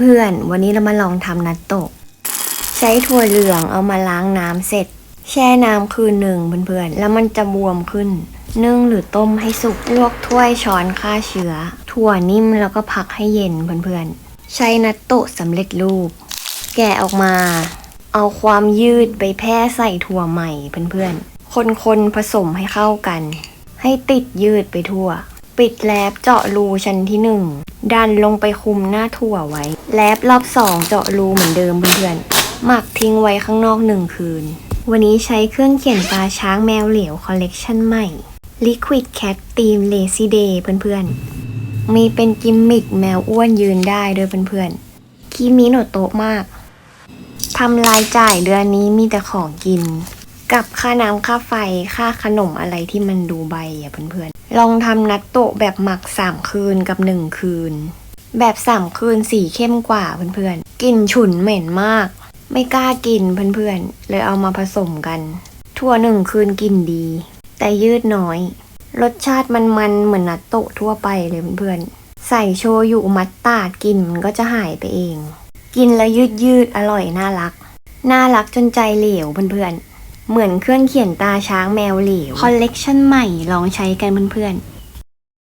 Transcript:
เพื่อนๆ วันนี้เรามาลองทำนัตโตะ ใช้ถั่วเหลืองเอามาล้างน้ำเสร็จ แช่น้ำคืนหนึ่งเพื่อนๆ แล้วมันจะบวมขึ้น นึ่งหรือต้มให้สุก ลวกถ้วยช้อนฆ่าเชื้อ ถั่วนิ่มแล้วก็พักให้เย็นเพื่อนๆ ใช้นัตโตะสำเร็จรูป แกะออกมา เอาความยืดไปแพร่ใส่ถั่วใหม่เพื่อนๆ คนๆ ผสมให้เข้ากัน ให้ติดยืดไปทั่ว ปิดแลบเจาะรูชั้นที่หนึ่งดันลงไปคุมหน้าถั่วไว้ แลบรอบสองเจาะรูเหมือนเดิมเพื่อนๆหมักทิ้งไว้ข้างนอกหนึ่งคืน วันนี้ใช้เครื่องเขียนตาช้างแมวเหลวคอลเลกชันใหม่ Liquid Cat Team Lazy Day เพื่อนๆ มีเป็นกิมมิกแมวอ้วนยืนได้ด้วยเพื่อนๆคิมิโนโตะมาก ทำรายจ่ายเดือนนี้มีแต่ของกิน กับค่าน้ำค่าไฟค่าขนมอะไรที่มันดูใบอะเพื่อนๆ ลองทำนัตโตะแบบหมักสามคืนกับหนึ่งคืน แบบสามคืนสีเข้มกว่าเพื่อนๆกลิ่นฉุนเหม็นมาก ไม่กล้ากินเพื่อนๆ เลยเอามาผสมกันทั่วหนึ่งคืนกินดี แต่ยืดน้อย รสชาติมันๆเหมือนนัตโตะทั่วไปเลยเพื่อนๆ ใส่โชยุมัตตาดกินมันก็จะหายไปเอง กินแล้วยืดยืดอร่อยน่ารัก น่ารักจนใจเหลวเพื่อนๆ เหมือนเครื่องเขียนตาช้างแมวเหลว คอลเลกชันใหม่ลองใช้กันเพื่อนๆ